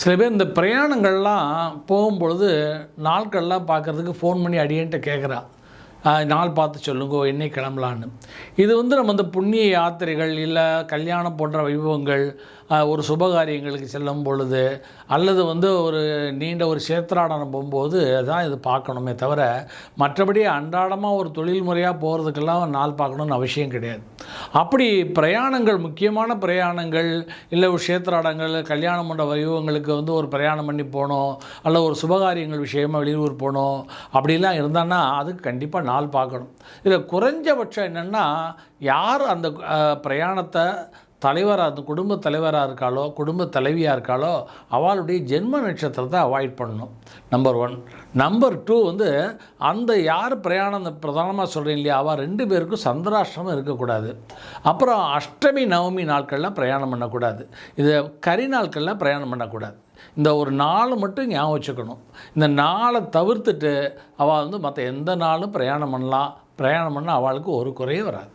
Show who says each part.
Speaker 1: சில பேர் இந்த பிரயாணங்கள்லாம் போகும்பொழுது நாட்கள்லாம் பார்க்குறதுக்கு ஃபோன் பண்ணி அடியன்ட்ட கேட்குறா. நாள் பார்த்து சொல்லுங்கோ என்னை கிளம்பலான்னு. இது வந்து நம்ம இந்த புண்ணிய யாத்திரைகள் இல்லை கல்யாணம் போன்ற வைபவங்கள் ஒரு சுபகாரியங்களுக்கு செல்லும் பொழுது அல்லது வந்து ஒரு நீண்ட ஒரு சேத்திராடனம் போகும்போது தான் இது பார்க்கணுமே தவிர மற்றபடி அன்றாடமாக ஒரு தொழில் முறையாக போகிறதுக்கெல்லாம் நாள் பார்க்கணுன்னு அவசியம் கிடையாது. அப்படி பிரயாணங்கள் முக்கியமான பிரயாணங்கள் இல்லை ஒரு சேத்திராடங்கள் கல்யாணம் பண்ணுற வைபவங்களுக்கு வந்து ஒரு பிரயாணம் பண்ணி போகணும் அல்ல ஒரு சுபகாரியங்கள் விஷயமாக வெளியூர் போகணும் அப்படிலாம் இருந்தான்னா அதுக்கு கண்டிப்பாக நாள் பார்க்கணும். இதில் குறைஞ்சபட்சம் என்னென்னா யார் அந்த பிரயாணத்தை தலைவராக இருந்து குடும்ப தலைவராக இருக்காளோ குடும்ப தலைவியாக இருக்காளோ அவளுடைய ஜென்ம நட்சத்திரத்தை அவாய்ட் பண்ணணும். நம்பர் ஒன் நம்பர் டூ வந்து அந்த யார் பிரயாணம் அந்த பிரதானமாக சொல்கிறீங்க இல்லையா? அவள் ரெண்டு பேருக்கும் சந்திராஷ்டிரமம் இருக்கக்கூடாது. அப்புறம் அஷ்டமி நவமி நாட்கள்லாம் பிரயாணம் பண்ணக்கூடாது. இது கரி நாட்களில் பிரயாணம் பண்ணக்கூடாது. இந்த ஒரு நாள் மட்டும் ஞாபகம் வச்சுக்கணும். இந்த நாளை தவிர்த்துட்டு அவள் வந்து மற்ற எந்த நாளும் பிரயாணம் பண்ணலாம். பிரயாணம் பண்ணால் அவளுக்கு ஒரு குறையும் வராது.